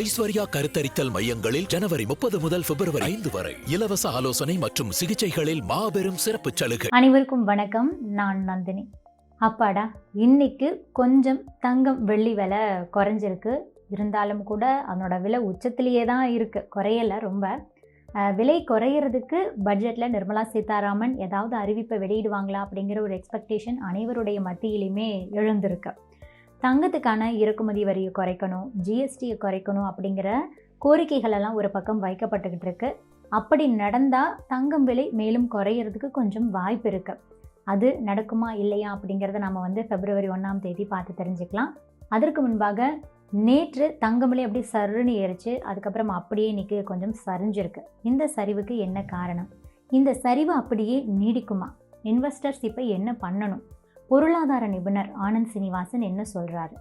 ஐஸ்வர்யா கருத்தரித்தல் மையங்களில் ஜனவரி முப்பது முதல் பிப்ரவரி ஐந்து வரை. இலவச ஆலோசனை மற்றும் சிகிச்சைகளில் மாபெரும் சிறப்பு சலுகை. அனைவருக்கும் வணக்கம். நான் நந்தினி. அப்பாடா இன்னைக்கு கொஞ்சம் தங்கம் வெள்ளி விலை குறைஞ்சிருக்கு. இருந்தாலும் கூட அதனோட விலை உச்சத்திலேயே தான் இருக்குது குறையலை ரொம்ப. விலை குறையிறதுக்கு பட்ஜெட்டில் நிர்மலா சீதாராமன் ஏதாவது அறிவிப்பை வெளியிடுவாங்களா அப்படிங்கிற ஒரு எக்ஸ்பெக்டேஷன் அனைவருடைய மத்தியிலையுமே எழுந்திருக்கு. தங்கத்துக்கான இறக்குமதி வரியை குறைக்கணும் ஜிஎஸ்டியை குறைக்கணும் அப்படிங்கிற கோரிக்கைகளெல்லாம் ஒரு பக்கம் வைக்கப்பட்டுக்கிட்டு இருக்கு. அப்படி நடந்தால் தங்கம் விலை மேலும் குறையிறதுக்கு கொஞ்சம் வாய்ப்பு இருக்கு. அது நடக்குமா இல்லையா அப்படிங்கிறத நம்ம வந்து பிப்ரவரி ஒன்றாம் தேதி பார்த்து தெரிஞ்சுக்கலாம். அதற்கு முன்பாக நேற்று தங்கம் விலை அப்படியே சருன்னு ஏறிச்சு அதுக்கப்புறம் அப்படியே இன்னைக்கு கொஞ்சம் சரிஞ்சிருக்கு. இந்த சரிவுக்கு என்ன காரணம்? இந்த சரிவு அப்படியே நீடிக்குமா? இன்வெஸ்டர்ஸ் இப்போ என்ன பண்ணணும்? பொருளாதார நிபுணர் ஆனந்த் சீனிவாசன் என்ன சொல்கிறாரு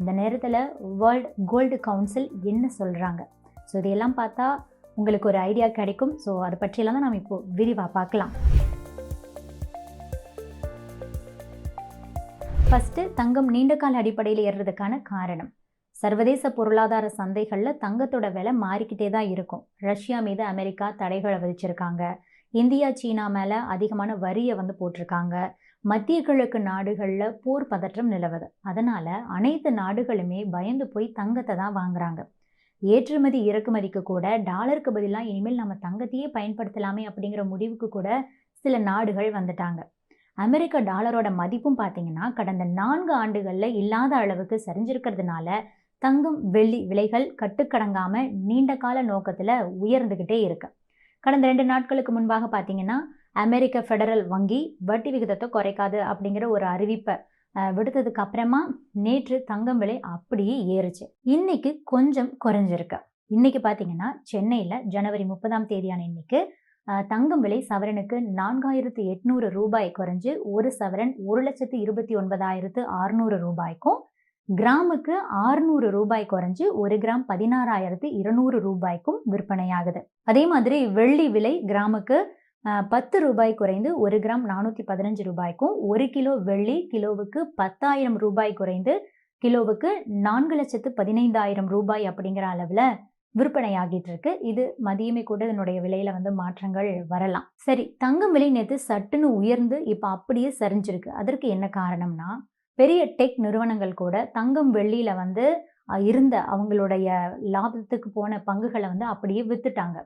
இந்த நேரத்தில் வேர்ல்ட் கோல்டு கவுன்சில் என்ன சொல்கிறாங்க ஸோ இதையெல்லாம் பார்த்தா உங்களுக்கு ஒரு ஐடியா கிடைக்கும். ஸோ அதை பற்றியெல்லாம் தான் நம்ம இப்போது விரிவாக பார்க்கலாம். ஃபஸ்ட்டு தங்கம் நீண்ட கால அடிப்படையில் ஏறுறதுக்கான காரணம். சர்வதேச பொருளாதார சந்தைகளில் தங்கத்தோட விலை மாறிக்கிட்டே தான் இருக்கும். ரஷ்யா மீது அமெரிக்கா தடைகளை விதிச்சிருக்காங்க. இந்தியா சீனா மேலே அதிகமான வரியை வந்து போட்டிருக்காங்க. மத்திய கிழக்கு நாடுகளில் போர் பதற்றம் நிலவுது. அதனால் அனைத்து நாடுகளுமே பயந்து போய் தங்கத்தை தான் வாங்குறாங்க. ஏற்றுமதி இறக்குமதிக்கு கூட டாலருக்கு பதிலாக இனிமேல் நம்ம தங்கத்தையே பயன்படுத்தலாமே அப்படிங்கிற முடிவுக்கு கூட சில நாடுகள் வந்துட்டாங்க. அமெரிக்க டாலரோட மதிப்பும் பார்த்தீங்கன்னா கடந்த நான்கு ஆண்டுகளில் இல்லாத அளவுக்கு சரிஞ்சிருக்கிறதுனால தங்கம் வெள்ளி விலைகள் கட்டுக்கடங்காமல் நீண்ட கால நோக்கத்தில் உயர்ந்துக்கிட்டே இருக்கு. கடந்த ரெண்டு நாட்களுக்கு முன்பாக பார்த்தீங்கன்னா அமெரிக்க ஃபெடரல் வங்கி வட்டி விகிதத்தை குறைக்காது அப்படிங்கிற ஒரு அறிவிப்பை விடுத்ததுக்கு அப்புறமா நேற்று தங்கம் விலை அப்படியே ஏறுச்சு. இன்னைக்கு கொஞ்சம் குறைஞ்சிருக்கு. இன்னைக்கு பார்த்தீங்கன்னா சென்னையில் ஜனவரி முப்பதாம் தேதியான இன்னைக்கு தங்கம் விலை சவரனுக்கு நான்காயிரத்து எட்நூறு ரூபாய் குறைஞ்சு ஒரு சவரன் ஒரு லட்சத்து இருபத்தி ஒன்பதாயிரத்து அறுநூறு ரூபாய்க்கும் கிராமுக்கு ஆறுநூறு ரூபாய் குறைஞ்சு ஒரு கிராம் பதினாறாயிரத்து இருநூறு ரூபாய்க்கும் விற்பனையாகுது. அதே மாதிரி வெள்ளி விலை கிராமுக்கு பத்து ரூபாய் குறைந்து ஒரு கிராம் நானூற்றி பதினஞ்சு ரூபாய்க்கும் ஒரு கிலோ வெள்ளி கிலோவுக்கு பத்தாயிரம் ரூபாய் குறைந்து கிலோவுக்கு நான்கு லட்சத்து பதினைந்தாயிரம் ரூபாய் அப்படிங்கிற அளவில் விற்பனையாகிட்டு இருக்கு. இது மதியமே கூட இதனுடைய விலையில வந்து மாற்றங்கள் வரலாம். சரி தங்கம் விலை நேற்று சட்டுன்னு உயர்ந்து இப்போ அப்படியே சரிஞ்சிருக்கு. அதற்கு என்ன காரணம்னா பெரிய டெக் நிறுவனங்கள் கூட தங்கம் வெள்ளியில வந்து இருந்த அவங்களுடைய லாபத்துக்கு போன பங்குகளை வந்து அப்படியே வித்துட்டாங்க.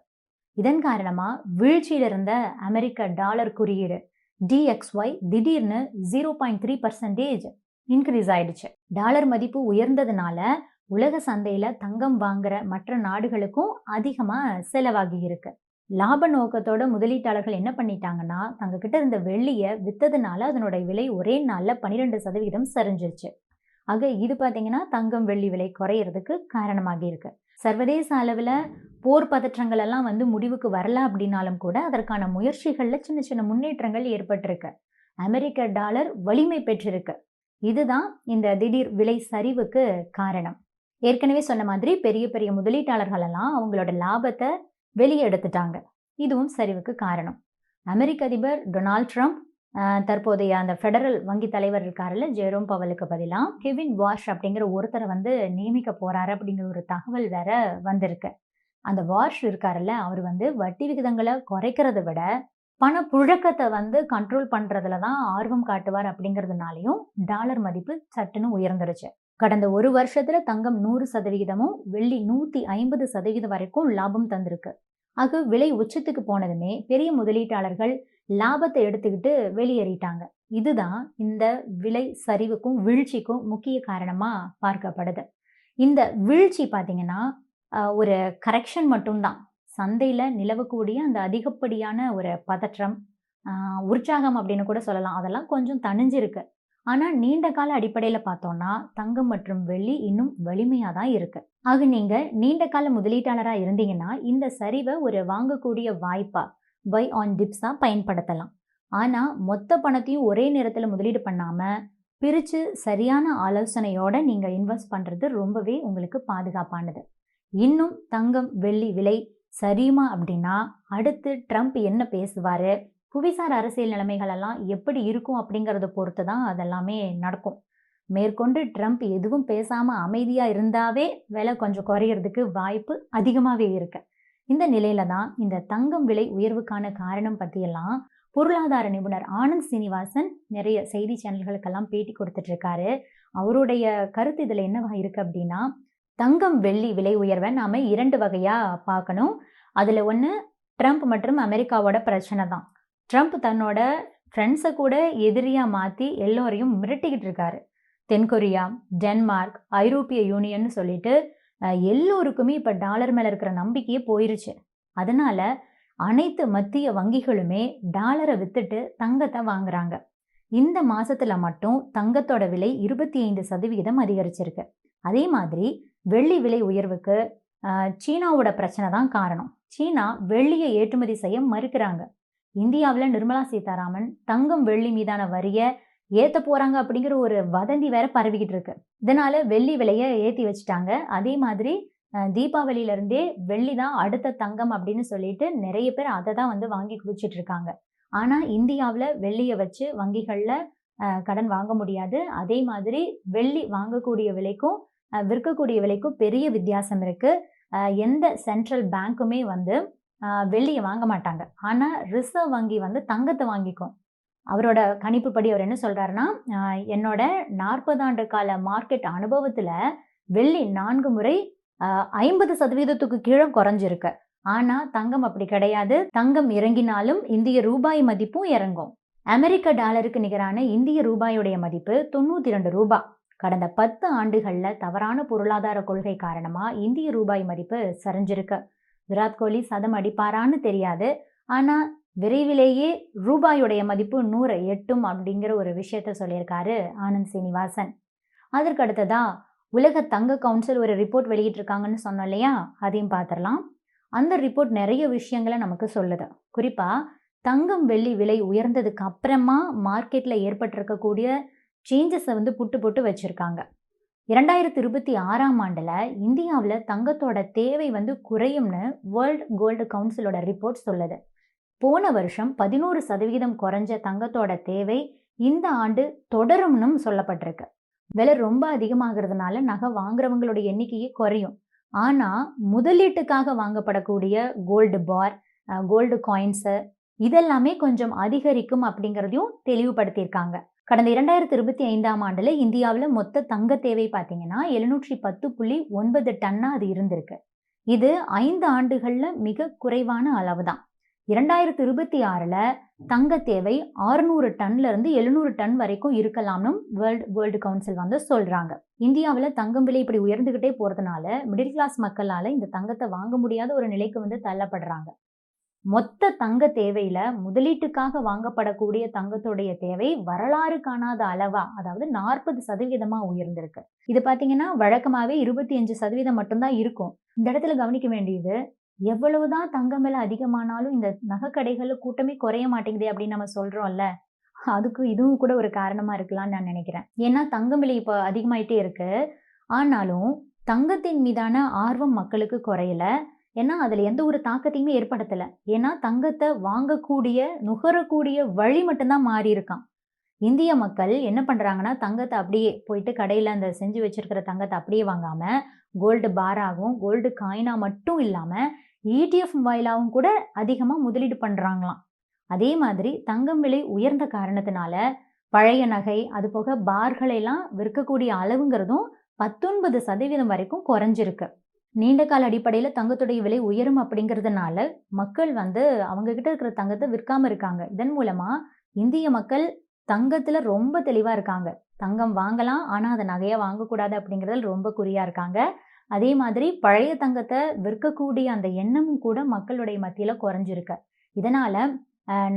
இதன் காரணமா வீழ்ச்சியில இருந்த அமெரிக்க டாலர் குறியீடு டிஎக்ஸ்ஒய் திடீர்னு zero point three percentage increase ஆயிடுச்சு. டாலர் மதிப்பு உயர்ந்ததுனால உலக சந்தையில தங்கம் வாங்குற மற்ற நாடுகளுக்கும் அதிகமா செலவாகி இருக்கு. லாப நோக்கத்தோட முதலீட்டாளர்கள் என்ன பண்ணிட்டாங்கன்னா தங்க கிட்ட இருந்த வெள்ளியை வித்ததுனால அதனுடைய விலை ஒரே நாளில் பன்னிரெண்டு சதவீதம் சரிஞ்சிருச்சு. ஆக இது பார்த்தீங்கன்னா தங்கம் வெள்ளி விலை குறையிறதுக்கு காரணமாக இருக்கு. சர்வதேச அளவில் போர் பதற்றங்கள் எல்லாம் வந்து முடிவுக்கு வரல அப்படின்னாலும் கூட அதற்கான முயற்சிகளில் சின்ன சின்ன முன்னேற்றங்கள் ஏற்பட்டிருக்கு. அமெரிக்க டாலர் வலிமை பெற்றிருக்கு. இதுதான் இந்த திடீர் விலை சரிவுக்கு காரணம். ஏற்கனவே சொன்ன மாதிரி பெரிய பெரிய முதலீட்டாளர்கள் எல்லாம் அவங்களோட லாபத்தை வெளியே எடுத்துட்டாங்க. இதுவும் சரிவுக்கு காரணம். அமெரிக்க அதிபர் டொனால்ட் ட்ரம்ப் தற்போதைய அந்த ஃபெடரல் வங்கி தலைவர் இருக்காருல்ல ஜெரோம் பவலுக்கு பதிலாக கெவின் வாஷ் அப்படிங்கிற ஒருத்தரை வந்து நியமிக்க போகிறாரு அப்படிங்கிற ஒரு தகவல் வேற வந்திருக்கு. அந்த வாஷ் இருக்காருல்ல அவர் வந்து வட்டி விகிதங்களை குறைக்கிறத விட பணப்புழக்கத்தை வந்து கண்ட்ரோல் பண்ணுறதுல தான் ஆர்வம் காட்டுவார் அப்படிங்கிறதுனாலையும் டாலர் மதிப்பு சட்டுன்னு உயர்ந்துருச்சு. கடந்த ஒரு வருஷத்துல தங்கம் நூறு சதவிகிதமும் வெள்ளி நூத்தி ஐம்பது சதவீதம் வரைக்கும் லாபம் தந்திருக்கு. ஆக விலை உச்சத்துக்கு போனதுமே பெரிய முதலீட்டாளர்கள் லாபத்தை எடுத்துக்கிட்டு வெளியேறிட்டாங்க. இதுதான் இந்த விலை சரிவுக்கும் வீழ்ச்சிக்கும் முக்கிய காரணமாக பார்க்கப்படுது. இந்த வீழ்ச்சி பார்த்தீங்கன்னா ஒரு கரெக்ஷன் மட்டும்தான். சந்தையில் நிலவக்கூடிய அந்த அதிகப்படியான ஒரு பதற்றம் உற்சாகம் அப்படின்னு கூட சொல்லலாம். அதெல்லாம் கொஞ்சம் தணிஞ்சிருக்கு. ஆனால் நீண்ட கால அடிப்படையில் பார்த்தோம்னா தங்கம் மற்றும் வெள்ளி இன்னும் வலிமையாக தான் இருக்கு. ஆக நீங்கள் நீண்ட கால முதலீட்டாளராக இருந்தீங்கன்னா இந்த சரிவை ஒரு வாங்கக்கூடிய வாய்ப்பாக பை ஆன் டிப்ஸாக பயன்படுத்தலாம். ஆனால் மொத்த பணத்தையும் ஒரே நேரத்தில் முதலீடு பண்ணாமல் பிரித்து சரியான ஆலோசனையோட நீங்கள் இன்வெஸ்ட் பண்ணுறது ரொம்பவே உங்களுக்கு பாதுகாப்பானது. இன்னும் தங்கம் வெள்ளி விலை சரியுமா அப்படின்னா அடுத்து ட்ரம்ப் என்ன பேசுவார் புவிசார் அரசியல் நிலைமைகளெல்லாம் எப்படி இருக்கும் அப்படிங்கிறத பொறுத்து தான் அதெல்லாமே நடக்கும். மேற்கொண்டு ட்ரம்ப் எதுவும் பேசாமல் அமைதியாக இருந்தாவே விலை கொஞ்சம் குறையறதுக்கு வாய்ப்பு அதிகமாகவே இருக்குது இந்த நிலையில தான் இந்த தங்கம் விலை உயர்வுக்கான காரணம் பற்றியெல்லாம் பொருளாதார நிபுணர் ஆனந்த் சீனிவாசன் நிறைய செய்தி சேனல்களுக்கெல்லாம் பேட்டி கொடுத்துட்டு இருக்காரு அவருடைய கருத்து இதில் என்னவா இருக்கு அப்படின்னா தங்கம் வெள்ளி விலை உயர்வை நாம இரண்டு வகையா பார்க்கணும். அதில் ஒன்று ட்ரம்ப் மற்றும் அமெரிக்காவோட பிரச்சனை தான். ட்ரம்ப் தன்னோட ஃப்ரெண்ட்ஸை கூட எதிரியாக மாற்றி எல்லோரையும் மிரட்டிக்கிட்டு இருக்காரு தென்கொரியா டென்மார்க் ஐரோப்பிய யூனியன் சொல்லிட்டு எல்லோருக்குமே இப்போ டாலர் மேலே இருக்கிற நம்பிக்கையே போயிருச்சு. அதனால அனைத்து மத்திய வங்கிகளுமே டாலரை வித்துட்டு தங்கத்தை வாங்குறாங்க. இந்த மாசத்துல மட்டும் தங்கத்தோட விலை இருபத்தி ஐந்து சதவிகிதம் அதிகரிச்சிருக்கு. அதே மாதிரி வெள்ளி விலை உயர்வுக்கு சீனாவோட பிரச்சனை தான் காரணம். சீனா வெள்ளியை ஏற்றுமதி செய்ய மறுக்கிறாங்க. இந்தியாவில் நிர்மலா சீதாராமன் தங்கம் வெள்ளி மீதான வரியை ஏற்ற போறாங்க அப்படிங்கிற ஒரு வதந்தி வேற பரவிக்கிட்டு இருக்கு. இதனால வெள்ளி விலையை ஏத்தி வச்சுட்டாங்க. அதே மாதிரி தீபாவளியிலேருந்தே தீபாவளியில இருந்தே வெள்ளி தான் அடுத்த தங்கம் அப்படின்னு சொல்லிட்டு நிறைய பேர் அதை தான் வந்து வாங்கி குவிச்சிட்டு இருக்காங்க. ஆனா இந்தியாவில் வெள்ளியை வச்சு வங்கிகளில் கடன் வாங்க முடியாது. அதே மாதிரி வெள்ளி வாங்கக்கூடிய விலைக்கும் விற்கக்கூடிய விலைக்கும் பெரிய வித்தியாசம் இருக்கு. எந்த சென்ட்ரல் பேங்க்குமே வந்து வெள்ளியை வாங்க மாட்டாங்க. ஆனா ரிசர்வ் வங்கி வந்து தங்கத்தை வாங்கிக்கும். அவரோட கணிப்புப்படி அவர் என்ன சொல்கிறாருன்னா என்னோட நாற்பது ஆண்டு கால மார்க்கெட் அனுபவத்தில் வெள்ளி நான்கு முறை ஐம்பது சதவீதத்துக்கு கீழே குறைஞ்சிருக்கு. ஆனால் தங்கம் அப்படி கிடையாது. தங்கம் இறங்கினாலும் இந்திய ரூபாய் மதிப்பும் இறங்கும். அமெரிக்க டாலருக்கு நிகரான இந்திய ரூபாயுடைய மதிப்பு தொண்ணூற்றி ரெண்டு ரூபாய் கடந்த பத்து ஆண்டுகளில் தவறான பொருளாதார கொள்கை காரணமாக இந்திய ரூபாய் மதிப்பு சரிஞ்சிருக்கு. விராட் கோலி சதம் அடிப்பாரான்னு தெரியாது. ஆனால் விரைவிலேயே ரூபாயுடைய மதிப்பு நூறை எட்டும் அப்படிங்கிற ஒரு விஷயத்த சொல்லியிருக்காரு ஆனந்த் சீனிவாசன். அதற்கு அடுத்ததா உலக தங்க கவுன்சில் ஒரு ரிப்போர்ட் வெளியிட்டிருக்காங்கன்னு சொன்னோம் இல்லையா? அதையும் பார்த்துடலாம். அந்த ரிப்போர்ட் நிறைய விஷயங்களை நமக்கு சொல்லுது. குறிப்பாக தங்கம் வெள்ளி விலை உயர்ந்ததுக்கு அப்புறமா மார்க்கெட்டில் ஏற்பட்டிருக்கக்கூடிய சேஞ்சஸை வந்து புட்டு புட்டு வச்சுருக்காங்க. இரண்டாயிரத்தி இருபத்தி ஆறாம் ஆண்டில் இந்தியாவில் தங்கத்தோட தேவை வந்து குறையும்னு வேர்ல்ட் கோல்டு கவுன்சிலோட ரிப்போர்ட் சொல்லுது. போன வருஷம் பதினோரு சதவிகிதம் குறைஞ்ச தங்கத்தோட தேவை இந்த ஆண்டு தொடரும்னு சொல்லப்பட்டிருக்கு. விலை ரொம்ப அதிகமாகிறதுனால நகை வாங்குறவங்களோட எண்ணிக்கையே குறையும். ஆனா முதலீட்டுக்காக வாங்கப்படக்கூடிய கோல்டு பார் கோல்டு காயின்ஸு இதெல்லாமே கொஞ்சம் அதிகரிக்கும் அப்படிங்கிறதையும் தெளிவுபடுத்தியிருக்காங்க. கடந்த இரண்டாயிரத்தி இருபத்தி ஐந்தாம் ஆண்டுல இந்தியாவில் மொத்த தங்க தேவை பார்த்தீங்கன்னா எழுநூற்றி பத்து புள்ளி ஒன்பது டன்னா அது இருந்திருக்கு. இது ஐந்து ஆண்டுகள்ல மிக குறைவான அளவு தான் இரண்டாயிரத்தி இருபத்தி ஆறில் தங்க தேவை ஆறுநூறு டன்ல இருந்து எழுநூறு டன் வரைக்கும் இருக்கலாம்னு வேர்ல்டு வேர்ல்டு கவுன்சில் வந்து சொல்றாங்க. இந்தியாவில் தங்கம் விலை இப்படி உயர்ந்துகிட்டே போறதுனால மிடில் கிளாஸ் மக்களால இந்த தங்கத்தை வாங்க முடியாத ஒரு நிலைக்கு வந்து தள்ளப்படுறாங்க. மொத்த தங்க தேவையில முதலீட்டுக்காக வாங்கப்படக்கூடிய தங்கத்துடைய தேவை வரலாறு காணாத அளவா அதாவது நாற்பது சதவீதமா உயர்ந்திருக்கு. இது பாத்தீங்கன்னா வழக்கமாவே இருபத்தி அஞ்சு சதவீதம் மட்டும்தான் இருக்கும். இந்த இடத்துல கவனிக்க வேண்டியது எவ்வளவுதான் தங்கம் விலை அதிகமானாலும் இந்த நகைக்கடைகள்ல கூட்டமே குறைய மாட்டேங்குது அப்படின்னு நம்ம சொல்றோம்ல அதுக்கு இதுவும் கூட ஒரு காரணமா இருக்கலாம்னு நான் நினைக்கிறேன். ஏன்னா தங்கம் விலை இப்போ அதிகமாயிட்டே இருக்கு. ஆனாலும் தங்கத்தின் மீதான ஆர்வம் மக்களுக்கு குறையல. ஏன்னா அதுல எந்த ஒரு தாக்கத்தையுமே ஏற்படுத்தல. ஏன்னா தங்கத்தை வாங்கக்கூடிய நுகரக்கூடிய வழி மட்டும்தான் மாறி இருக்கான் இந்திய மக்கள் என்ன பண்றாங்கன்னா தங்கத்தை அப்படியே போயிட்டு கடையில அந்த செஞ்சு வச்சிருக்கிற தங்கத்தை அப்படியே வாங்காம கோல்டு பாராகவும் கோல்டு காயினா மட்டும் இல்லாம இடிஎஃப் வாயிலாகவும் கூட அதிகமாக முதலீடு பண்ணுறாங்களாம் அதே மாதிரி தங்கம் விலை உயர்ந்த காரணத்தினால பழைய நகை அது போக பார்களெல்லாம் விற்கக்கூடிய அளவுங்கிறதும் பத்தொன்பது சதவீதம் வரைக்கும் குறைஞ்சிருக்கு. நீண்ட கால அடிப்படையில் தங்கத்துடைய விலை உயரும் அப்படிங்கிறதுனால மக்கள் வந்து அவங்க கிட்ட இருக்கிற தங்கத்தை விற்காம இருக்காங்க. இதன் மூலமா இந்திய மக்கள் தங்கத்துல ரொம்ப தெளிவா இருக்காங்க. தங்கம் வாங்கலாம் ஆனா அதை நகையா வாங்கக்கூடாது அப்படிங்கிறதுல ரொம்ப குறியா இருக்காங்க. அதே மாதிரி பழைய தங்கத்தை விற்கக்கூடிய அந்த எண்ணமும் கூட மக்களுடைய மத்தியில் குறைஞ்சிருக்கு. இதனால்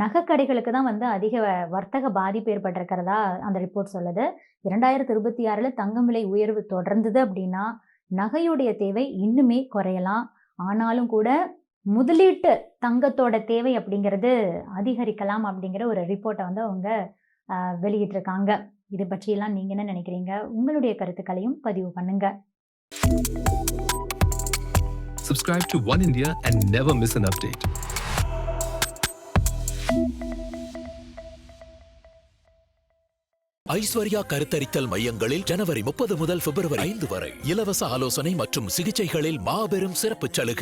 நகைக்கடைகளுக்கு தான் வந்து அதிக வர்த்தக பாதிப்பு ஏற்பட்டிருக்கிறதா அந்த ரிப்போர்ட் சொல்லுது. இரண்டாயிரத்தி இருபத்தி ஆறில் தங்கம் விலை உயர்வு தொடர்ந்தது அப்படின்னா நகையுடைய தேவை இன்னுமே குறையலாம். ஆனாலும் கூட முதலீட்டு தங்கத்தோட தேவை அப்படிங்கிறது அதிகரிக்கலாம் அப்படிங்கிற ஒரு ரிப்போர்ட்டை வந்து அவங்க வெளியிட்டிருக்காங்க. இது பற்றியெல்லாம் நீங்கள் என்ன நினைக்கிறீங்க? உங்களுடைய கருத்துக்களையும் பதிவு பண்ணுங்கள் Subscribe to One India and never miss an update. Aishwarya கருத்தரித்தல் மையங்களில் ஜனவரி முப்பது முதல் பிப்ரவரி ஐந்து வரை இலவச ஆலோசனை மற்றும் சிகிச்சைகளில் மாபெரும் சிறப்பு சலுகை